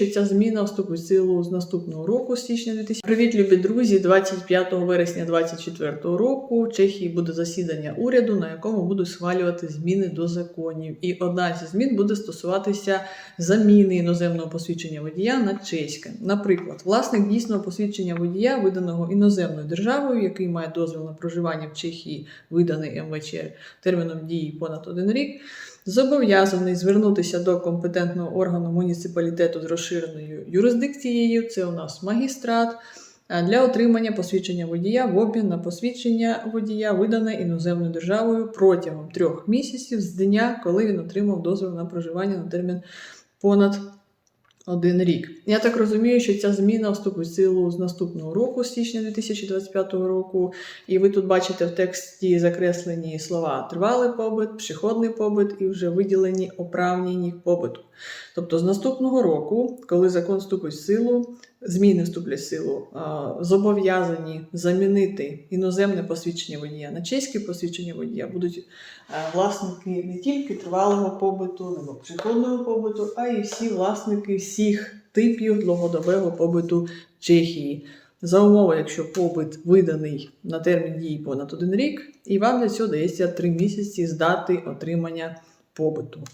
що ця зміна вступить в силу з наступного року, з січня 2000. Привіт, любі друзі! 25 вересня 2024 року в Чехії буде засідання уряду, на якому будуть схвалювати зміни до законів. І одна зі змін буде стосуватися заміни іноземного посвідчення водія на чеське. Наприклад, власник дійсного посвідчення водія, виданого іноземною державою, який має дозвіл на проживання в Чехії, виданий МВЧ терміном дії понад один рік, зобов'язаний звернутися до компетентного органу муніципалітету з розширеною юрисдикцією, це у нас магістрат, для отримання посвідчення водія в обмін на посвідчення водія, видане іноземною державою протягом трьох місяців з дня, коли він отримав дозвіл на проживання на термін понад один рік. Я так розумію, що ця зміна вступить в силу з наступного року, січня 2025 року. І ви тут бачите в тексті закреслені слова тривалий побит, приходний побит і вже виділені оправніні побиту. Тобто з наступного року, коли закон вступить в силу, зміни вступлять в силу, зобов'язані замінити іноземне посвідчення водія на чеське посвідчення водія будуть власники не тільки тривалого побиту, або пшеходного побиту, а й всі власники всіх типів довгодобового побиту Чехії. За умови, якщо побит виданий на термін дії понад один рік, і вам для цього дається три місяці з дати отримання побиту.